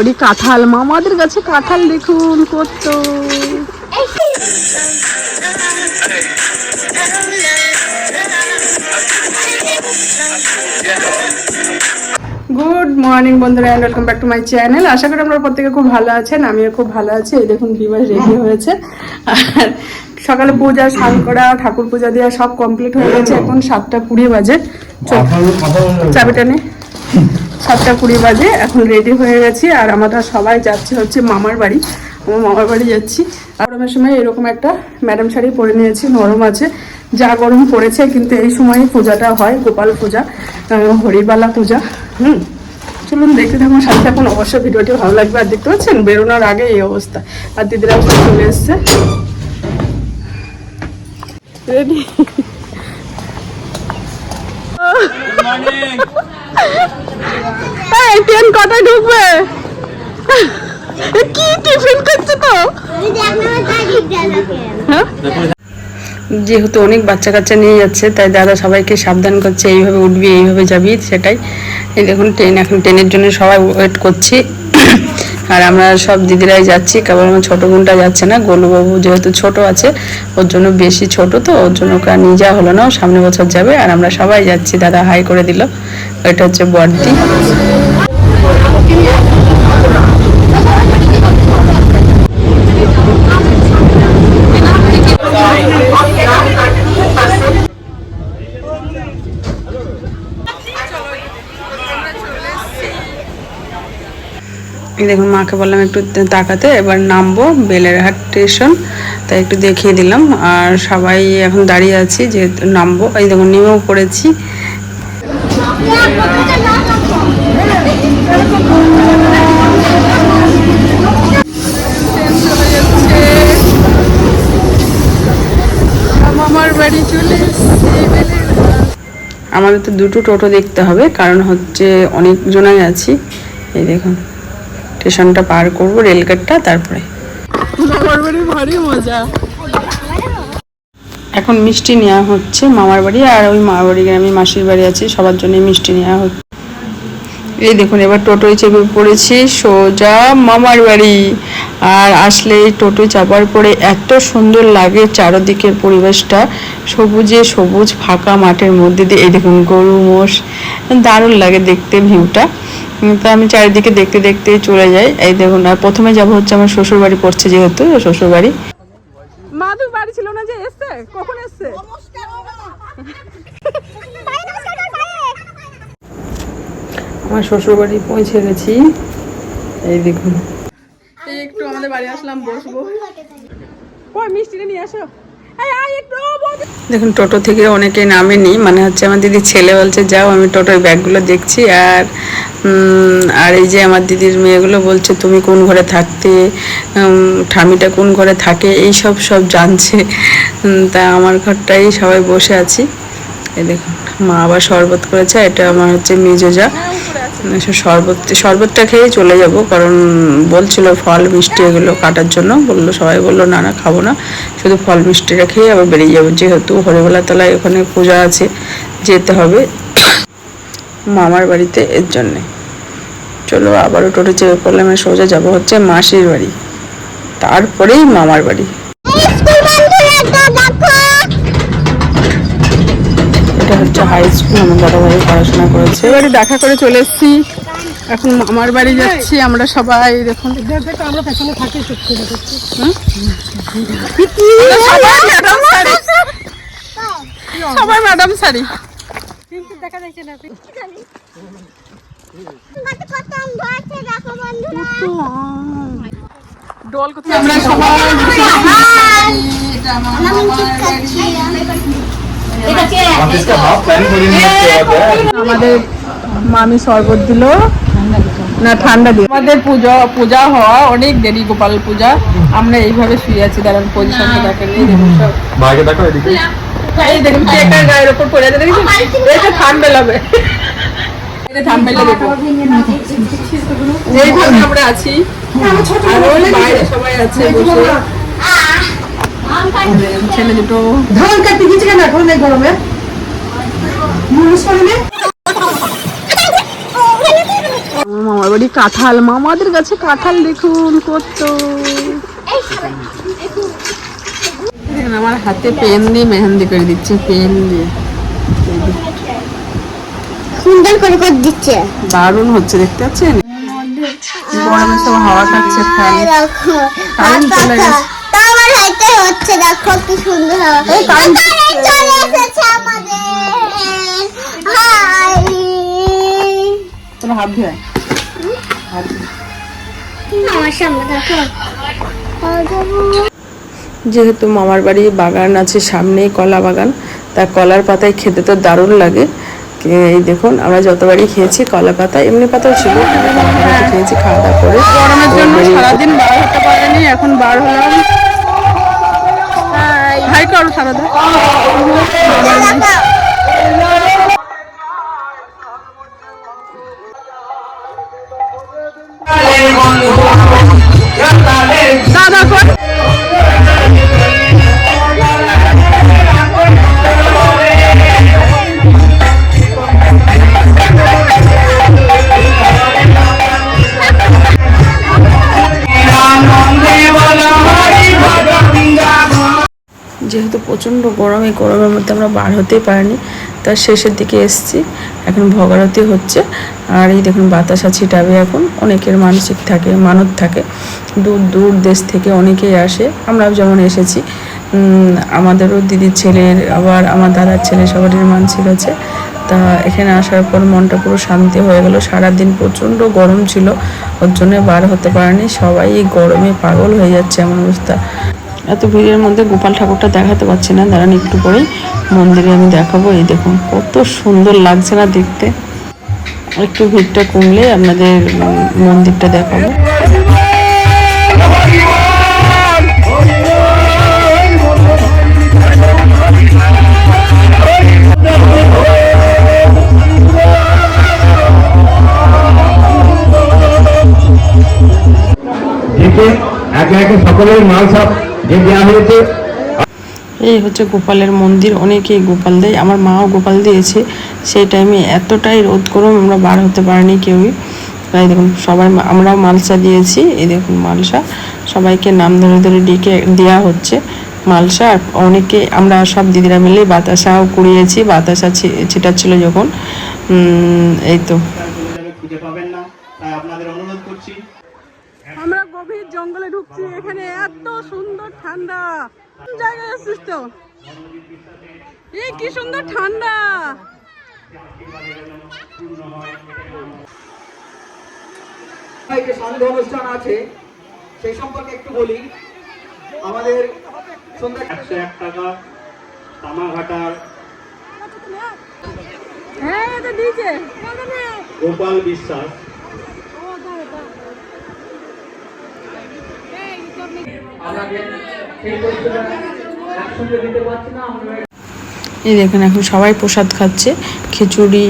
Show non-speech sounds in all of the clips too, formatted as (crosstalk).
বাড়ি কাঁঠাল মামাদের কাছে কাঁঠাল দেখুন কত। গুড মর্নিং বন্ধুরা and welcome back to my channel আশা করি আপনারা প্রত্যেকে খুব ভালো আছেন আমিও খুব ভালো আছি। এই দেখুন বিবাহ রেডি হয়েছে। আর সকালে পূজা স্নান করা ঠাকুর পূজা দেওয়া সব কমপ্লিট হয়ে গেছে। এখন সাতটা কুড়ি বাজে। চাবিটা নে। সাতটা কুড়ি বাজে, এখন রেডি হয়ে গেছি, আর আমরা সবাই যাচ্ছি হচ্ছে মামার বাড়ি। আমার মামার বাড়ি যাচ্ছি। গরমের সময় এরকম একটা ম্যাডাম শাড়ি পরে নিয়েছি, নরম আছে। যা গরম পড়েছে, কিন্তু এই সময় পূজাটা হয়, গোপাল পূজা হরিবালা পূজা, হুম। চলুন দেখতে থাকুন, সাথে থাকুন। অবশ্যই ভিডিওটি ভালো লাগবে, আর দেখতে পাচ্ছেন, বেরোনোর আগে এই অবস্থা। আর দিদিরা চলে এসছে। রেডি এই, ট্রেন কটায় ঢুকবে? কি টিফিন তো? হ্যাঁ? যেহেতু অনেক বাচ্চা কাচ্চা নিয়ে যাচ্ছে, তাই দাদা সবাইকে সাবধান করছে, এইভাবে উঠবি, এইভাবে যাবি, সেটাই। এই দেখুন, ট্রেন, এখন ট্রেনের জন্য সবাই ওয়েট করছি। আর আমরা সব দিদিরাই যাচ্ছি, কেবল আমার ছোটো বোনটা যাচ্ছে না, গোলুবাবু যেহেতু ছোট আছে, ওর জন্য বেশি ছোট তো, ওর জন্য ওকে নিয়ে যাওয়া হলো না সামনে বছর যাবে, আর আমরা সবাই যাচ্ছি, দাদা হাই করে দিল, এটা হচ্ছে বড়দি দেখুন মাকে বললাম একটু তাকাতে এবার নামবো বেলেরহাট স্টেশন। তাই একটু দেখিয়ে দিলাম আর সবাই এখন দাঁড়িয়ে আছি যে নামবো। এই দেখুন নেমেও পড়েছি। মামার বাড়ি চলে আমাদের তো দুটো টোটো দেখতে হবে কারণ হচ্ছে অনেক জনাই আছি। এই দেখুন। স্টেশনটা পার করব রেলগেটটা তারপরে। মামার বাড়ি ভারী মজা। এখন মিষ্টি নেওয়া হচ্ছে মামার বাড়ি আর ওই মামার বাড়ি গ্রামে মাসির বাড়ি আছে সবার জন্য মিষ্টি নেওয়া হচ্ছে। এই দেখুন এবার টোটোয় চেপে পড়েছি সোজা মামার বাড়ি। আর আসলে এই টোটোয় চাপার পরে এত সুন্দর লাগে চারদিকের পরিবেশটা সবুজে সবুজ ফাঁকা মাঠের মধ্যে দিয়ে। এই দেখুন গরু মোষ দারুণ লাগে দেখতে ভিউটা। তো আমি চারিদিকে দেখতে দেখতে চলে যাই। এই দেখুন আর প্রথমে যাব হচ্ছে আমার শ্বশুর বাড়ি পড়ছে যেহেতু শ্বশুর বাড়ি বাড়ি ছিল না যে এসছে? কখন এসছে? আমার শ্বশুর বাড়ি পৌঁছে গেছি। এই দেখুন। এই একটু আমাদের বাড়ি আসলাম বসবো। ওই মিষ্টিটা নিয়ে আসো। দেখুন, টোটো থেকে অনেকে নামেনি মানে হচ্ছে আমার দিদির ছেলে বলছে, যাও, আমি টোটোর ব্যাগগুলো দেখছি। আর আর এই যে আমার দিদির মেয়েগুলো বলছে, তুমি কোন ঘরে থাকতে? ঠামিটা কোন ঘরে থাকে? এই সব সব জানছে তা আমার ঘরটাই সবাই বসে আছি। এই দেখুন, মা আবার শরবত করেছে এটা আমার হচ্ছে মেজোজা শরবত, শরবতটা খেয়ে চলে যাব, কারণ বলছিল ফল, মিষ্টি এগুলো কাটার জন্য। বলল, সবাই বলল, না না, খাব না। শুধু ফল মিষ্টিটা খেয়ে আবার বেরিয়ে যাব। যেহেতু হরিবেলা তলায় ওখানে পূজা আছে, যেতে হবে মামার বাড়িতে এর জন্যে। চলো, আবারও টোটো পড়লাম আর সোজা যাব হচ্ছে মাসির বাড়ি। তারপরেই মামার বাড়ি এটা হচ্ছে হাই স্কুল আমার দাদা ভাই পড়াশোনা করেছে। এবারে দেখা করে চলে এসেছি। এখন মামার বাড়ি যাচ্ছি আমরা সবাই দেখুন। আমরা পেছনে থাকি হুম? সবাই ম্যাডাম শাড়ি সবাই ম্যাডাম শাড়ি কিন্তু দেখা যাচ্ছে না ডল কোথায়? আমরা সবাই আমাদের মামি শরবত দিল। না ঠান্ডা দিল। আমাদের পূজা পূজা হওয়া অনেক দেরি গোপাল পূজা। আমরা এইভাবে শুয়ে আছি দাঁড়ান পজিশনে দেখেন এই দেখুন সব। ভাইকে দেখো এদিকে। এই দেখুন কেকটা গায়ের উপর পড়ে আছে দেখেছেন? এটা ঠান্ডা লাগবে এটা ঠান্ডা লাগবে এইভাবে আমরা আছি। আর বাইরে সবাই আছে বসে। ধান কাটতে কেন এখন গরমে করে মামার বাড়ি কাঁঠাল মামাদের কাছে কাঁঠাল দেখুন কত আমার হাতে পেন দিয়ে মেহেন্দি করে দিচ্ছে পেন দিয়ে সুন্দর করে করে দিচ্ছে দারুণ হচ্ছে দেখতে পাচ্ছেন গরমে সব হাওয়া খাচ্ছে ফ্যান কারেন্ট চলে গেছে হচ্ছে দেখো কি সুন্দর চলে এসেছে আমাদের। হাই। হাত ধুয়ে আমার সামনে দেখো। যেহেতু মামার বাড়ি বাগান আছে সামনেই কলা বাগান তা কলার পাতায় খেতে তো দারুণ লাগে। এই দেখুন আমরা যতবারই খেয়েছি কলা পাতা এমনি পাতাও ছিল। খেয়েছি খাওয়া দাওয়া করে। গরমের জন্য সারাদিন বার হতে পারেনি এখন বার হলাম। করো সারাদা প্রচণ্ড গরম, এই গরমের মধ্যে আমরা বার হতেই পারিনি। তার শেষের দিকে এসছি, এখন ভগারতি হচ্ছে। আর এই দেখুন, বাতাসা ছিটাবে এখন, অনেকের মানসিক থাকে মানত থাকে। দূর দূর দেশ থেকে অনেকেই আসে। আমরাও যেমন এসেছি আমাদেরও দিদির ছেলের, আবার আমার দাদার ছেলে সবারই মানসিক আছে। তা এখানে আসার পর মনটা পুরো শান্তি হয়ে গেল। সারাদিন প্রচণ্ড গরম ছিল, ওর জন্য বার হতে পারেনি। সবাই এই গরমে পাগল হয়ে যাচ্ছে এমন অবস্থা। এত ভিড়ের মধ্যে গোপাল ঠাকুরটা দেখাতে পাচ্ছি না। দাঁড়ান একটু পরেই মন্দিরে আমি দেখাবো। এই দেখুন, কত সুন্দর লাগছে না দেখতে। একটু ভিড়টা কমলে আপনাদের মন্দিরটা দেখাবো। একে একে সকলের মাল সব দেওয়া হয়েছে এই হচ্ছে গোপালের মন্দির অনেকেই গোপাল দেয়। আমার মাও গোপাল দিয়েছে। সেই টাইমে এতটাই রোদ গরম আমরা বার হতে পারিনি কেউই। তাই দেখুন সবাই মা- আমরাও মালসা দিয়েছি। এই দেখুন মালসা। সবাইকে নাম ধরে ধরে ডেকে দেওয়া হচ্ছে মালসা। আর অনেকে আমরা সব দিদিরা মিলে বাতাসাও কুড়িয়েছি বাতাসা ছি- ছিটাচ্ছিল যখন। এই তো। খুঁজে পাবেন না। তাই আপনাদের অনুরোধ করছি। আমরা গভীর জঙ্গলে ঢুকছি এখানে এত সুন্দর ঠান্ডা। কোন জায়গায় আছিস তো? এই কি সুন্দর ঠান্ডা। যে সন্দেহ অনুষ্ঠান আছে সেই সম্পর্কে একটু বলি। আমাদের সন্ধ্যা একশো এক টাকা তামাঘাটার হ্যাঁ এটা দিয়েছে। গোপাল বিশ্বাস। এই দেখেন, এখন সবাই প্রসাদ খাচ্ছে। খিচুড়ি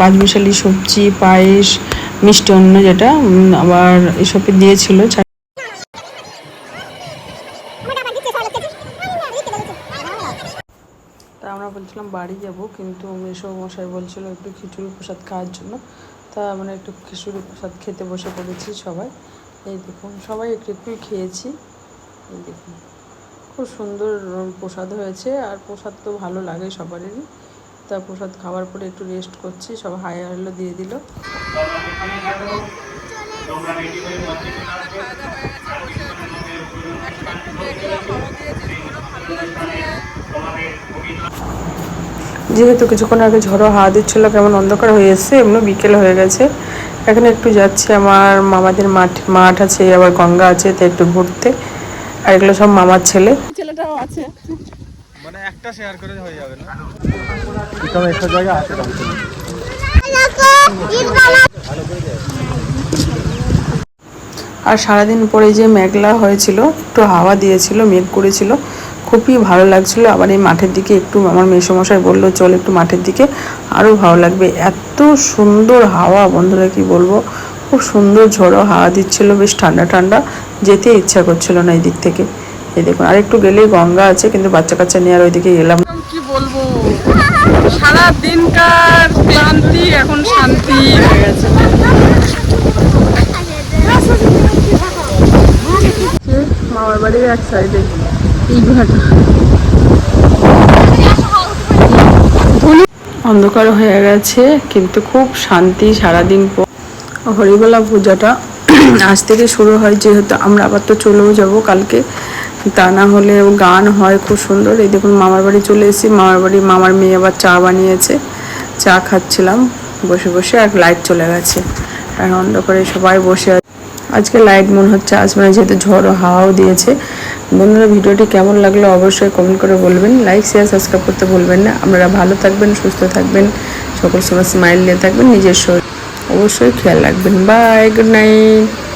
পাঁচমিশালি সবজি, পায়েস, মিষ্টি অন্ন যেটা আবার এসবই দিয়েছিল। তা আমরা বলছিলাম বাড়ি যাব, কিন্তু মেসো মশাই বলছিল একটু খিচুড়ি প্রসাদ খাওয়ার জন্য। তা আমরা একটু খিচুড়ি প্রসাদ খেতে বসে পড়েছি সবাই। এই দেখুন, সবাই একটু একটুই খেয়েছি। দেখুন। খুব সুন্দর প্রসাদ হয়েছে, আর প্রসাদ তো ভালো লাগে সবারই। তা প্রসাদ খাওয়ার পরে একটু রেস্ট করছি, সব হাই হ্যালো দিয়ে দিল। যেহেতু কিছুক্ষণ আগে ঝড়ো হাওয়া দিচ্ছিল, কেমন অন্ধকার হয়ে এসছে এমনি বিকেল হয়ে গেছে। এখন একটু যাচ্ছি, আমার মামাদের মাঠ মাঠ আছে, আবার গঙ্গা আছে তো একটু ঘুরতে। আর এগুলো সব মামার ছেলে। ছেলেটাও আছে। আর সারাদিন পরে যে মেঘলা হয়েছিল একটু হাওয়া দিয়েছিল মেঘ করেছিল খুবই ভালো লাগছিল। আবার এই মাঠের দিকে একটু আমার মেসোমশাই বলল চল একটু মাঠের দিকে। আরও ভালো লাগবে। এত সুন্দর হাওয়া বন্ধুরা কি বলব? খুব সুন্দর ঝড়ো হাওয়া দিচ্ছিল বেশ ঠান্ডা ঠান্ডা। যেতে ইচ্ছা করছিল না এই দিক থেকে। এই দেখুন আর একটু গেলেই গঙ্গা আছে কিন্তু বাচ্চা কাচ্চা নিয়ে আর ওইদিকে গেলাম কি বলব? সারা দিনকার ক্লান্তি এখন শান্তি মামার বাড়ির এক সাইডে এই ঘাটা অন্ধকার হয়ে গেছে কিন্তু খুব শান্তি সারাদিন হরিবেলা পূজাটা (clears throat) আজ থেকে শুরু হয়, যেহেতু আমরা আবার তো চলেও যাব কালকে। তা না হলে গান হয়, খুব সুন্দর। এই দেখুন, মামার বাড়ি চলে এসেছি। মামার বাড়ি, মামার মেয়ে আবার চা বানিয়েছে। চা খাচ্ছিলাম, বসে বসে আর লাইট চলে গেছে। আর অন্ধকারে সবাই বসে আজকে লাইট মনে হচ্ছে আসবে না যেহেতু ঝড়ো হাওয়াও দিয়েছে। বন্ধুরা, ভিডিওটি কেমন লাগল অবশ্যই কমেন্ট করে বলবেন। লাইক শেয়ার সাবস্ক্রাইব করতে ভুলবেন না। আপনারা ভালো থাকবেন, সুস্থ থাকবেন। সকল সময় স্মাইল নিয়ে থাকবেন, নিজের শরীর অবশ্যই খেয়াল রাখবেন। Bye good night